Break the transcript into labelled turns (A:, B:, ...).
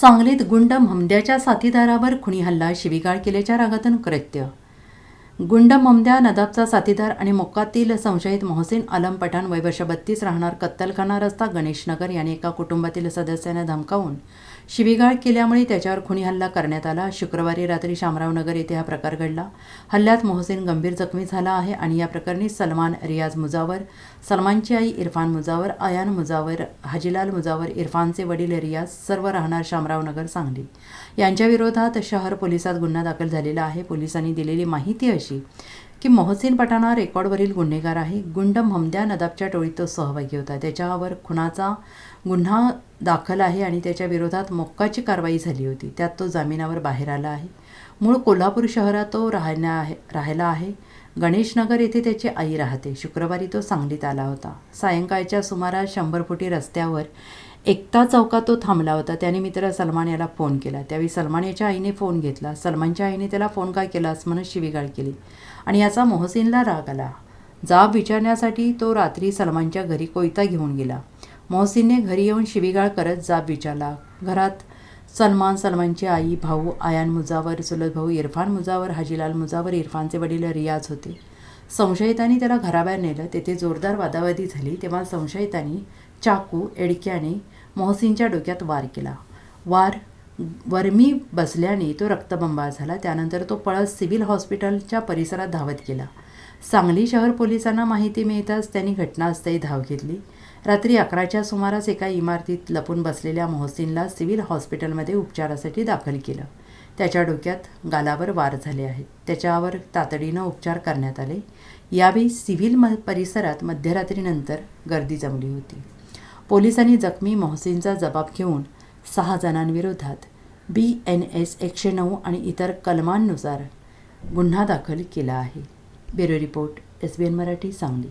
A: सांगलीत गुंड ममद्याच्या साथीदारावर खुणी हल्ला शिवीगाळ केल्याच्या रागातून कृत्य गुंड ममद्या नदाबचा साथीदार आणि मोक्कातील संशयित मोहसिन आलम पठाण वयवर्ष बत्तीस राहणार कत्तलखाना रस्ता गणेशनगर यांनी एका कुटुंबातील सदस्याने धमकावून शिवीगाळ केल्यामुळे त्याच्यावर खुनी हल्ला करण्यात आला. शुक्रवारी रात्री शामरावनगर येथे हा प्रकार घडला. हल्ल्यात मोहसिन गंभीर जखमी झाला आहे आणि या प्रकरणी सलमान रियाज मुजावर सलमानची आई इरफान मुजावर अयान मुजावर हाजीलाल मुजावर इरफानचे वडील रियाज सर्व राहणार शामरावनगर सांगली. यांच्याविरोधात शहर पोलिसात गुन्हा दाखल झालेला आहे. पोलिसांनी दिलेली माहिती अशी की मोहसिन पठाणा रेकॉर्डवरील गुन्हेगार आहे. गुंड ममद्या नदाबच्या टोळीत तो सहभागी होता. त्याच्यावर खुनाचा गुन्हा दाखल आहे आणि त्याच्या विरोधात मोक्काची कारवाई झाली होती. त्यात तो जामिनावर बाहेर आला आहे. मूळ कोल्हापूर शहरात तो राहण्या आहे राहायला आहे. गणेशनगर येथे त्याची आई राहते. शुक्रवारी तो सांगलीत आला होता. सायंकाळच्या सुमारास शंभर फुटी रस्त्यावर एकता चौकात तो थांबला होता. त्याने मित्र सलमान याला फोन केला. त्यावेळी सलमान याच्या आईने फोन घेतला. सलमानच्या आईने त्याला फोन काय केलास म्हणून शिवीगाळ केली. आणि याचा मोहसिनला राग आला. जाब विचारण्यासाठी तो रात्री सलमानच्या घरी कोयता घेऊन गेला. मोहसिनने घरी येऊन शिवीगाळ करत जाब विचारला. घरात सलमान सलमानची आई भाऊ आयान मुजावर चुलत भाऊ इरफान मुजावर हाजीलाल मुजावर इरफानचे वडील रियाज होते. संशयितांनी त्याला घराबाहेर नेलं. तेथे जोरदार वादावादी झाली. तेव्हा संशयितांनी चाकू एडक्याने मोहसिनच्या डोक्यात वार केला. वार वर्मी बसल्याने तो रक्तबंबाळ झाला. त्यानंतर तो पळत सिव्हिल हॉस्पिटलच्या परिसरात धावत गेला. सांगली शहर पोलिसांना माहिती मिळताच त्यांनी घटनास्थळी धाव घेतली. रात्री अकराच्या सुमारास एका इमारतीत लपून बसलेल्या मोहसिनला सिव्हिल हॉस्पिटलमध्ये उपचारासाठी दाखल केलं. त्याच्या डोक्यात गालावर वार झाले आहेत. त्याच्यावर तातडीनं उपचार करण्यात आले. यावेळी सिव्हिल म परिसरात मध्यरात्रीनंतर गर्दी जमली होती. पोलिसांनी जखमी मोहसिनचा जबाब घेऊन सहा जणांविरोधात बी एन एस एकशे नऊ आणि इतर कलमांनुसार गुन्हा दाखल केला आहे. Bureau report S B N Marathi Sangli.